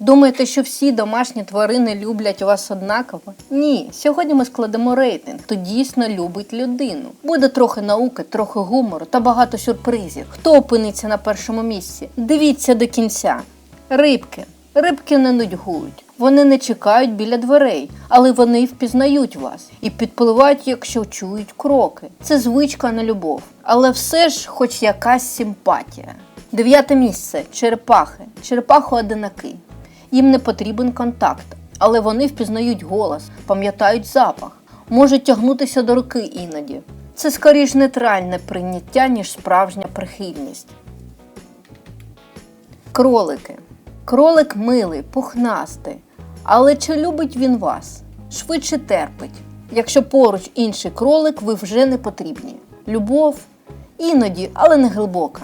Думаєте, що всі домашні тварини люблять вас однаково? Ні, сьогодні ми складемо рейтинг, хто дійсно любить людину. Буде трохи науки, трохи гумору та багато сюрпризів. Хто опиниться на першому місці? Дивіться до кінця. Рибки. Рибки не нудьгують. Вони не чекають біля дверей, але вони впізнають вас і підпливають, якщо чують кроки. Це звичка на любов. Але все ж, хоч якась симпатія. Дев'яте місце черепахи. Черепахи одинаки. Їм не потрібен контакт, але вони впізнають голос, пам'ятають запах, можуть тягнутися до руки іноді. Це скоріш нейтральне прийняття, ніж справжня прихильність. Кролики. Кролик милий, пухнастий. Але чи любить він вас? Швидше терпить. Якщо поруч інший кролик, ви вже не потрібні. Любов іноді, але не глибока.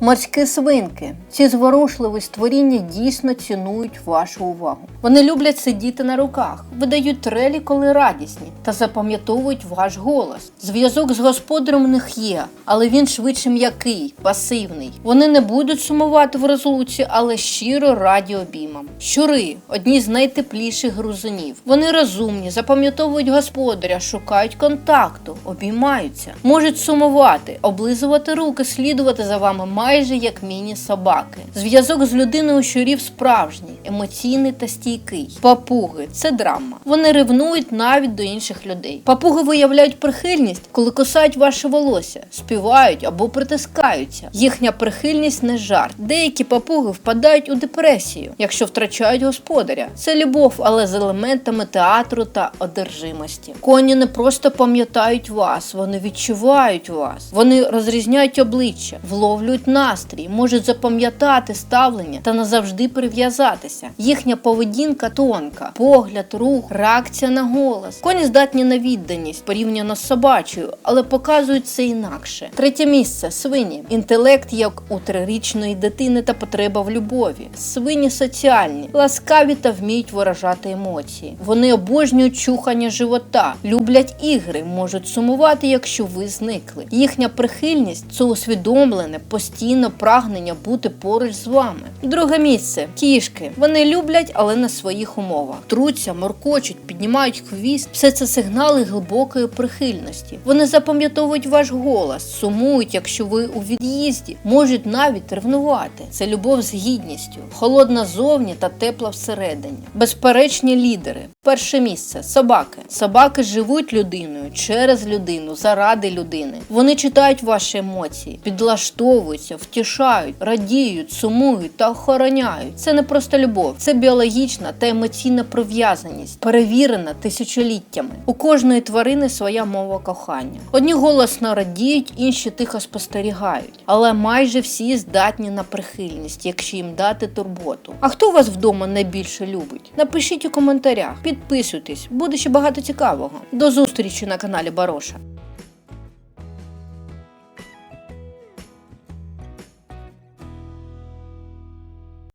Морські свинки. Ці зворушливі створіння дійсно цінують вашу увагу. Вони люблять сидіти на руках, видають трелі, коли радісні, та запам'ятовують ваш голос. Зв'язок з господарем у них є, але він швидше м'який, пасивний. Вони не будуть сумувати в розлуці, але щиро раді обіймам. Щури одні з найтепліших грузинів. Вони розумні, запам'ятовують господаря, шукають контакту, обіймаються, можуть сумувати, облизувати руки, слідувати за вами майже як міні-собаки. Зв'язок з людиною щурів справжній, емоційний та стійкий. Папуги це драма. Вони ревнують навіть до інших людей. Папуги виявляють прихильність, коли кусають ваше волосся, співають або притискаються. Їхня прихильність не жарт. Деякі папуги впадають у депресію, якщо втрачають господаря. Це любов, але з елементами театру та одержимості. Коні не просто пам'ятають вас, вони відчувають вас. Вони розрізняють обличчя, вловлюють настрій, можуть запам'ятати ставлення та назавжди прив'язатися. Їхня поведінка тонка, погляд, рух, реакція на голос. Коні здатні на відданість порівняно з собачою, але показують це інакше. Третє місце свині. Інтелект як у трирічної дитини та потреба в любові. Свині соціальні, ласкаві та вміють виражати емоції. Вони обожнюють чухання живота, люблять ігри, можуть сумувати, якщо ви зникли. Їхня прихильність це усвідомлене, постійне прагнення бути поруч з вами. Друге місце кішки. Вони люблять, але на своїх умовах. Труться, моркочуть, піднімають хвіст. Все це сигнали глибокої прихильності. Вони запам'ятовують ваш голос, сумують, якщо ви у від'їзді, можуть навіть ревнувати. Це любов з гідністю, холодна зовні та тепла всередині. Безперечні лідери. Перше місце собаки. Собаки живуть людиною через людину, заради людини. Вони читають ваші емоції, підлаштовуються, втішають, радіють, сумують та охороняють. Це не просто любов, це біологічна та емоційна прив'язаність, перевірена тисячоліттями. У кожної тварини своя мова кохання. Одні голосно радіють, інші тихо спостерігають, але майже всі здатні на прихильність, якщо їм дати турботу. А хто вас вдома найбільше любить? Напишіть у коментарях, підписуйтесь, буде ще багато цікавого. До зустрічі на каналі Бароша.